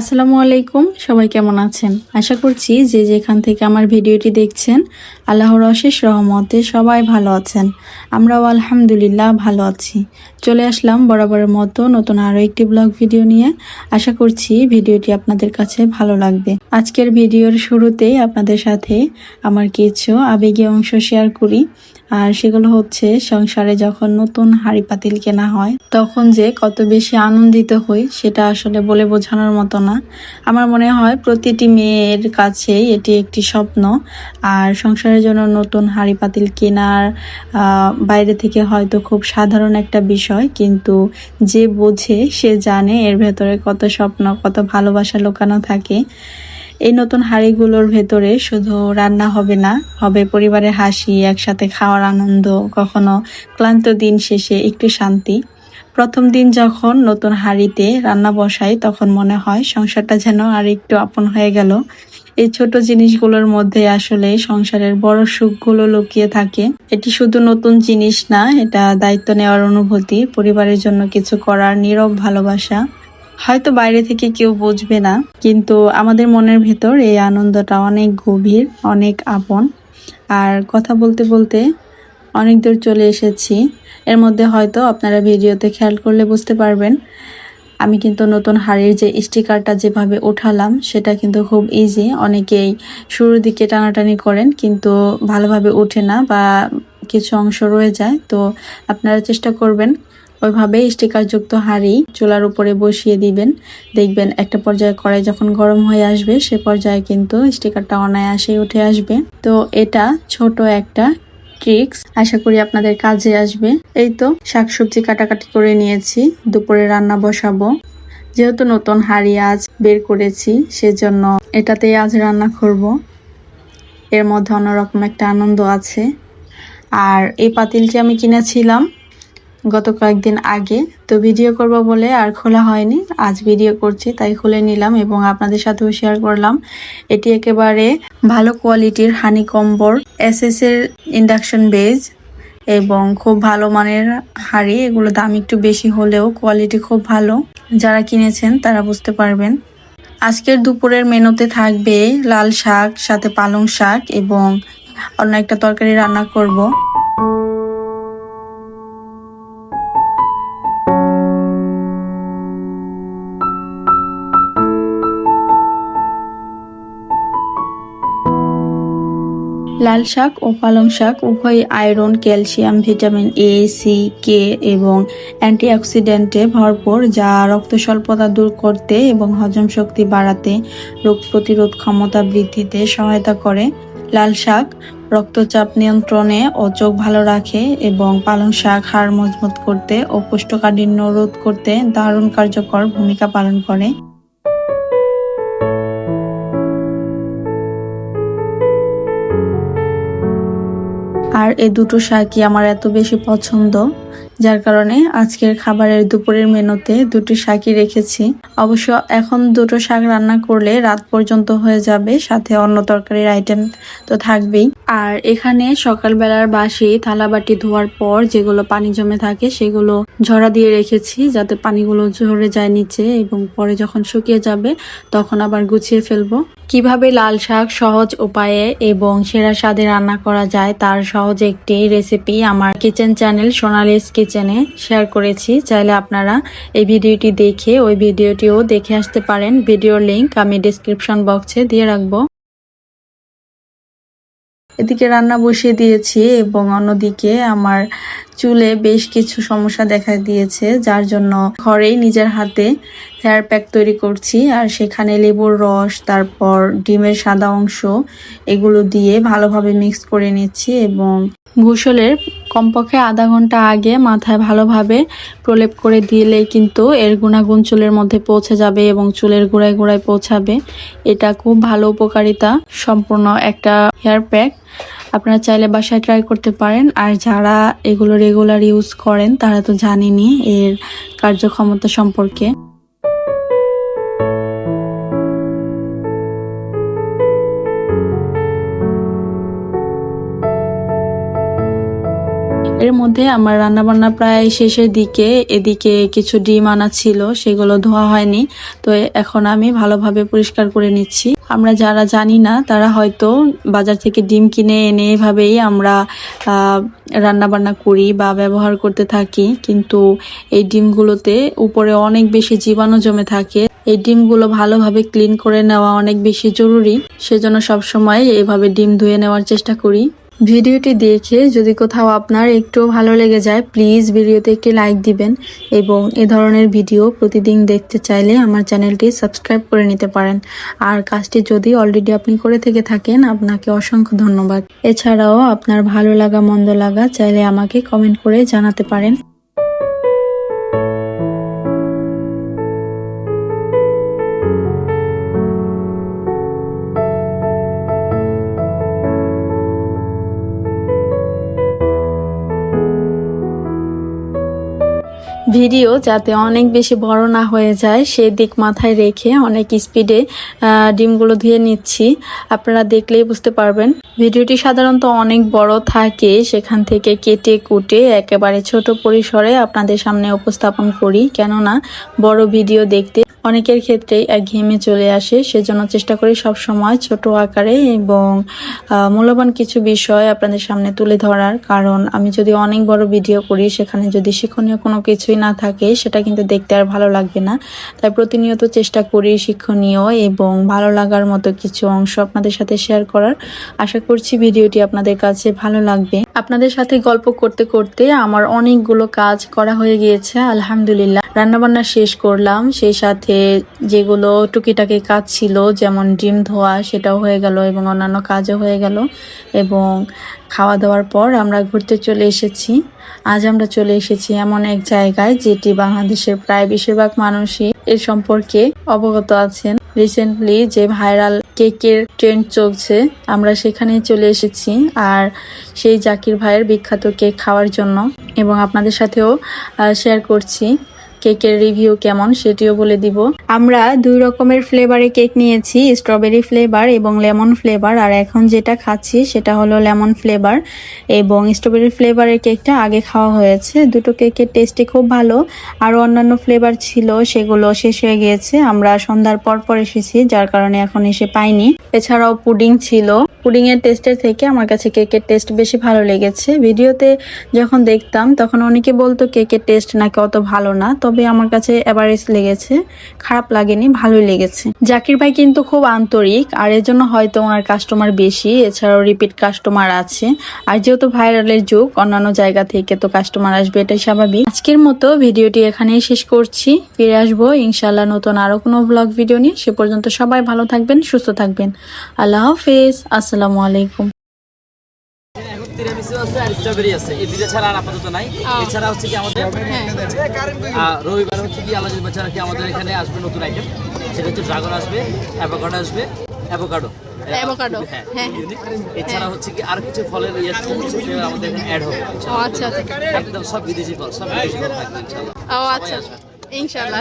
আসসালামু আলাইকুম, সবাই কেমন আছেন? আশা করছি যে যেখান থেকে আমার ভিডিওটি দেখছেন, আল্লাহর অশেষ রহমতে সবাই ভালো আছেন। আমরাও আলহামদুলিল্লাহ ভালো আছি। চলে আসলাম বরাবরের মতো নতুন আরও একটি ব্লগ ভিডিও নিয়ে। আশা করছি ভিডিওটি আপনাদের কাছে ভালো লাগবে। আজকের ভিডিওর শুরুতেই আপনাদের সাথে আমার কিছু আবেগীয় অংশ শেয়ার করি। আর সেগুলো হচ্ছে সংসারে যখন নতুন হাড়ি পাতিল কেনা হয়, তখন যে কত বেশি আনন্দিত হই সেটা আসলে বলে বোঝানোর মতো না। আমার মনে হয় প্রতিটি মেয়ের কাছেই এটি একটি স্বপ্ন। আর সংসারের জন্য নতুন হাড়ি পাতিল কেনার বাইরে থেকে হয়তো খুব সাধারণ একটা বিষয়, কিন্তু যে বোঝে, সে জানে এর ভেতরে কত স্বপ্ন, কত ভালোবাসা লোকানো থাকে। এই নতুন হাঁড়িগুলোর ভেতরে শুধু রান্না হবে না, হবে পরিবারের হাসি, একসাথে খাওয়ার আনন্দ, কখনো ক্লান্ত দিন শেষে একটু শান্তি। প্রথম দিন যখন নতুন হাঁড়িতে রান্না বসাই, তখন মনে হয় সংসারটা যেন আর একটু আপন হয়ে গেল। এই ছোট জিনিসগুলোর মধ্যে আসলে সংসারের বড় সুখগুলো লুকিয়ে থাকে। এটি শুধু নতুন জিনিস না, এটা দায়িত্ব নেওয়ার অনুভূতি, পরিবারের জন্য কিছু করার নীরব ভালোবাসা। হয়তো বাইরে থেকে কেউ বুঝবে না, কিন্তু আমাদের মনের ভেতর এই আনন্দটা অনেক গভীর, অনেক আপন। আর কথা বলতে বলতে অনেক দূর চলে এসেছি। এর মধ্যে হয়তো আপনারা ভিডিওতে খেয়াল করলে বুঝতে পারবেন, আমি কিন্তু নতুন হাড়ির যে স্টিকারটা যেভাবে ওঠালাম, সেটা কিন্তু খুব ইজি অনেকেই শুরুর দিকে টানাটানি করেন, কিন্তু ভালোভাবে ওঠে না বা কিছু অংশ রয়ে যায়। তো আপনারা চেষ্টা করবেন ওইভাবে স্টিকারযুক্ত হাঁড়ি চুলার উপরে বসিয়ে দিবেন। দেখবেন একটা পর্যায়ে কড়াই যখন গরম হয়ে আসবে, সে পর্যায়ে কিন্তু স্টিকারটা অনায়াসে উঠে আসবে। তো এটা ছোট একটা ট্রিক্স, আশা করি আপনাদের কাজে আসবে। এই তো শাকসবজি কাটাকাটি করে নিয়েছি, দুপুরে রান্না বসাবো। যেহেতু নতুন হাঁড়ি আজ বের করেছি, সেজন্য এটাতেই আজ রান্না করব। এর মধ্যে অন্যরকম একটা আনন্দ আছে। আর এই পাতিলটি আমি কিনেছিলাম গত কয়েকদিন আগে। তো ভিডিও করব বলে আর খোলা হয়নি। আজ ভিডিও করছি, তাই খুলে নিলাম এবং আপনাদের সাথেও শেয়ার করলাম। এটি একেবারে ভালো কোয়ালিটির হানি কম্বর এস এস এর ইন্ডাকশন বেজ এবং খুব ভালো মানের হাড়ি। এগুলো দাম একটু বেশি হলেও কোয়ালিটি খুব ভালো। যারা কিনেছেন তারা বুঝতে পারবেন। আজকের দুপুরের মেনুতে থাকবে লাল শাক, সাথে পালং শাক এবং অন্য একটা তরকারি রান্না করব। লাল শাক ও পালং শাক উভয় iron, calcium, vitamin A C K এবং অ্যান্টিঅক্সিডেন্টে ভরপুর, যা রক্ত স্বল্পতা দূর করতে এবং হজম শক্তি বাড়াতে রোগ প্রতিরোধ ক্ষমতা বৃদ্ধিতে সহায়তা করে। লাল শাক রক্তচাপ নিয়ন্ত্রণে ও চোখ ভালো রাখে এবং পালং শাক হাড় মজবুত করতে ও কোষ্ঠকাঠিন্য রোধ করতে দারুণ কার্যকর ভূমিকা পালন করে। আর এই দুটো শাকই আমার এত বেশি পছন্দ। যার কারণে আজকের খাবারের দুপুরের মেনুতে দুটি শাকই রেখেছি। অবশ্য এখন দুটো শাক রান্না করলে রাত পর্যন্ত হয়ে যাবে, সাথে অন্য তরকারির আইটেম তো থাকবেই। আর এখানে সকালবেলার বাসি, থালাবাটি ধোয়ার পর যেগুলো পানি জমে থাকে সেগুলো ঝরা দিয়ে রেখেছি, যাতে পানিগুলো ঝরে যায় নিচে এবং পরে যখন শুকিয়ে যাবে তখন আবার গুছিয়ে ফেলব। কীভাবে লাল শাক সহজ উপায়ে এবং সেরা স্বাদে রান্না করা যায় তার সহজ একটি রেসিপি আমার কিচেন চ্যানেল সোনালিস কিচেনে শেয়ার করেছি। চাইলে আপনারা এই ভিডিওটি দেখে ওই ভিডিওটিও দেখে আসতে পারেন। ভিডিওর লিংক আমি ডিসক্রিপশন বক্সে দিয়ে রাখব। এদিকে রান্না বসিয়ে দিয়েছি এবং অন্যদিকে আমার চুলে বেশ কিছু সমস্যা দেখা দিয়েছে, যার জন্য ঘরেই নিজের হাতে হেয়ার প্যাক তৈরি করছি। আর সেখানে লেবুর রস, তারপর ডিমের সাদা অংশ, এগুলো দিয়ে ভালোভাবে মিক্স করে নিচ্ছি এবং গোসলের কমপক্ষে আধা ঘণ্টা আগে মাথায় ভালোভাবে প্রলেপ করে দিলেই কিন্তু এর গুণাগুণ চুলের মধ্যে পৌঁছে যাবে এবং চুলের গোড়ায় গোড়ায় পৌঁছাবে। এটা খুব ভালো উপকারিতা, সম্পূর্ণ একটা হেয়ার প্যাক আপনারা চাইলে বাসায় ট্রাই করতে পারেন। আর যারা এগুলো রেগুলার ইউজ করেন, তারা তো জানেনি এর কার্যক্ষমতা সম্পর্কে। এর মধ্যে আমার রান্নাবান্না প্রায় শেষের দিকে, এদিকে কিছু ডিম আনা ছিল, সেগুলো ধোয়া হয়নি। তো এখন আমি ভালোভাবে পরিষ্কার করে নিচ্ছি। আমরা যারা জানি না, তারা হয়তো বাজার থেকে ডিম কিনে এনে এভাবেই আমরা রান্না বান্না করি বা ব্যবহার করতে থাকি। কিন্তু এই ডিমগুলোতে উপরে অনেক বেশি জীবাণু জমে থাকে। এই ডিমগুলো ভালোভাবে ক্লিন করে নেওয়া অনেক বেশি জরুরি। সেজন্য সবসময় এভাবে ডিম ধুয়ে নেওয়ার চেষ্টা করি। ভিডিওটি দেখে যদি কোথাও আপনার একটু ভালো লেগে যায় প্লিজ ভিডিওতে একটি লাইক দিবেন এবং এ ধরনের ভিডিও প্রতিদিন দেখতে চাইলে আমার চ্যানেলটি সাবস্ক্রাইব করে নিতে পারেন। আর কাজটি যদি অলরেডি আপনি করে থেকে থাকেন, আপনাকে অসংখ্য ধন্যবাদ। এছাড়াও আপনার ভালো লাগা, মন্দ লাগা চাইলে আমাকে কমেন্ট করে জানাতে পারেন। ভিডিও যাতে অনেক বেশি বড় না হয়ে যায়, সেই দিক মাথায় রেখে অনেক স্পিডে ডিমগুলো ধুয়ে নিচ্ছি। আপনারা দেখলেই বুঝতে পারবেন। ভিডিওটি সাধারণত অনেক বড় থাকে, সেখান থেকে কেটে কুটে একেবারে ছোট পরিসরে আপনাদের সামনে উপস্থাপন করি। কেননা, বড় ভিডিও দেখতে অনেকের ক্ষেত্রেই একঘেয়েমে চলে আসে। সেজন্য চেষ্টা করি সব সময় ছোট আকারে এবং মূল্যবান কিছু বিষয় আপনাদের সামনে তুলে ধরার। কারণ, আমি যদি অনেক বড় ভিডিও করি, সেখানে যদি শিক্ষণীয় কোনো কিছুই না থাকে, সেটা কিন্তু দেখতে আর ভালো লাগবে না। তাই প্রতিনিয়ত চেষ্টা করি শিক্ষণীয় এবং ভালো লাগার মতো কিছু অংশ আপনাদের সাথে শেয়ার করার। আশা করছি ভিডিওটি আপনাদের কাছে ভালো লাগবে। আপনাদের সাথে গল্প করতে করতে আমার অনেকগুলো কাজ করা হয়ে গিয়েছে, আলহামদুলিল্লাহ। রান্নাবান্না শেষ করলাম, সেই সাথে যেগুলো টুকিটাকি কাজ ছিল, যেমন ডিম ধোয়া, সেটাও হয়ে গেল এবং অন্যান্য কাজও হয়ে গেল। এবং খাওয়া দাওয়ার পর আমরা ঘুরতে চলে এসেছি। আজ আমরা চলে এসেছি এমন এক জায়গায় যেটি বাংলাদেশের প্রায় বেশিরভাগ মানুষই এর সম্পর্কে অবগত আছেন। রিসেন্টলি যে ভাইরাল কেকের ট্রেন্ড চলছে, আমরা সেখানেই চলে এসেছি আর সেই জাকির ভাইয়ের বিখ্যাত কেক খাওয়ার জন্য এবং আপনাদের সাথেও শেয়ার করছি। কেকের রিভিউ কেমন সেটিও বলে দিব। আমরা দুই রকমের ফ্লেভারে কেক নিয়েছি, স্ট্রবেরি ফ্লেভার এবং লেমন ফ্লেভার। আর এখন যেটা খাচ্ছি সেটা হলো লেমন ফ্লেভার এবং স্ট্রবেরি ফ্লেভারের কেকটা আগে খাওয়া হয়েছে। দুটো কেকের টেস্টই খুব ভালো। আরও অন্যান্য ফ্লেভার ছিল, সেগুলো শেষ হয়ে গিয়েছে। আমরা সন্ধ্যার পর পর এসেছি, যার কারণে এখন এসে পাইনি। এছাড়াও পুডিং ছিল। পুডিং এর টেস্টের থেকে আমার কাছে কেকের টেস্ট বেশি ভালো লেগেছে। ভিডিওতে যখন দেখতাম, তখন অনেকে বলতো কেকের টেস্ট নাকি অত ভালো না। তবে আমার কাছে এভারেজ লেগেছে। খারাপ লাগেনি, ভালোই লেগেছে। জাকির ভাই কিন্তু খুব আন্তরিক, আর এর জন্য হয়তো ওনার কাস্টমার বেশি। এছাড়াও রিপিট কাস্টমার আছে। আর যেহেতু ভাইরালের যুগ, অন্যান্য জায়গা থেকে তো কাস্টমার আসবে, এটাই স্বাভাবিক। আজকের মতো ভিডিওটি এখানেই শেষ করছি। ফিরে আসব ইনশাল্লাহ নতুন আরও কোনো ব্লগ ভিডিও নিয়ে। সে পর্যন্ত সবাই ভালো থাকবেন, সুস্থ থাকবেন। আল্লাহ হাফেজ। আসসালামু আলাইকুম। তিরামিসু আছে আর স্ট্রবেরি আছে। এই দুইটা ছাড়া আর আপাতত নাই। এছাড়া হচ্ছে কি আমাদের রবিবার হচ্ছে কি যদি ছাড়া কি আমাদের এখানে আসবে নতুন আইটেম সেটা হচ্ছে ড্রাগন আসবে অ্যাভোকাডো আসবে অ্যাভোকাডো Avocado, হ্যাঁ হ্যাঁ, এছাড়া হচ্ছে কি আর কিছু ফলের ইয়ে আমাদের এখানে অ্যাড হবে। আচ্ছা আচ্ছা। একদম সব বিদেশি ফল সব বিদেশি ফল থাকবে ইনশাআল্লাহ ও আচ্ছা ইনশাল্লাহ।